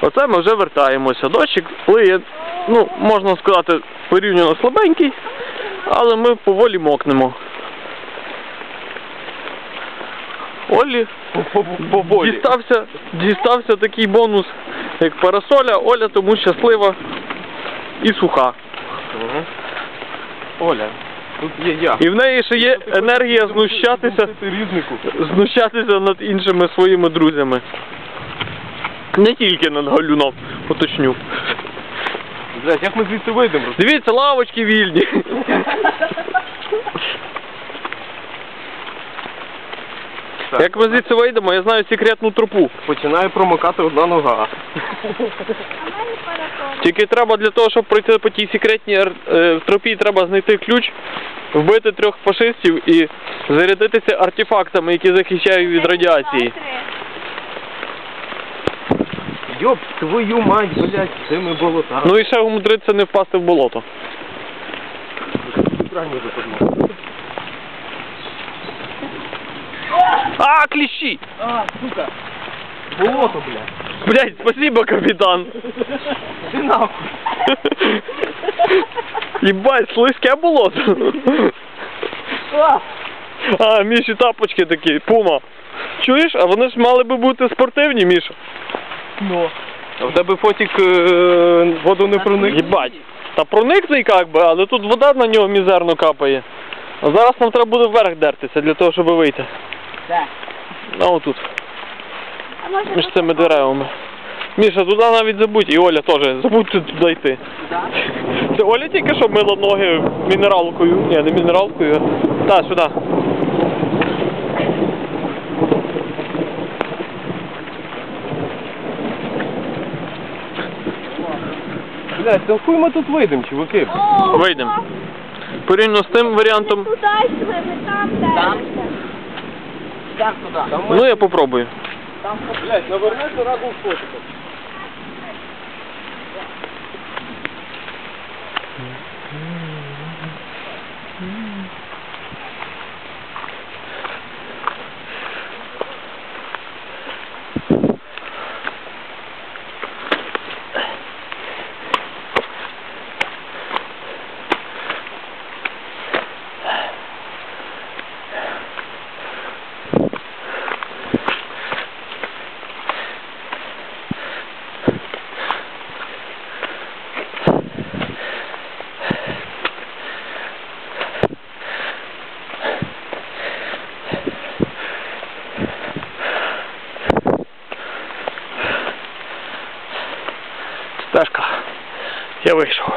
Оце ми вже вертаємося. Дощик плиє, ну, можна сказати, порівняно слабенький, але ми поволі мокнемо. Олі дістався, дістався такий бонус, як парасоля, Оля тому щаслива і суха. Оля, тут є я. І в неї ще є енергія знущатися, знущатися над іншими своїми друзями. Не тільки над галюном, уточню. Блядь, як ми звідси вийдемо? Дивіться, лавочки вільні. Так. Як ми звідси вийдемо, я знаю секретну тропу. Починає промокати одна нога. Тільки треба для того, щоб пройти по тій секретній е, тропі, треба знайти ключ, вбити трьох фашистів і зарядитися артефактами, які захищають від радіації. Йоп, твою мать, блядь, цими болотами. Ну і ще умудритися не впасти в болото. Западно. А, кліщі! А, сука. Болото, блядь. Блять, спасибо, капітан. Ти нахуй. Єбать, слизьке болото. А! А, Міші тапочки такі, пума. Чуєш, а вони ж мали би бути спортивні, Міша. Ну. А в тебе фотик е, воду не проник? Єбать. Та проникне як би, але тут вода на нього мізерно капає. А зараз нам треба буде вверх дертися для того, щоб вийти. Де? А отут, А може між цими деревами. Міша, туди навіть забудь, і Оля теж, забудьте туди йти. туди? Це Оля тільки що мила ноги мінералкою. Ні, не мінералкою. а- Та, сюди. Блядь, ну хуй ми тут вийдемо, чуваки? Вийдемо. Порівняно з тим варіантом, Туди йшли, ми там. Там. Там туди. ну я попробую. Блять, Блядь, навернеш разом з фотиком. Стежка. Я вийшов.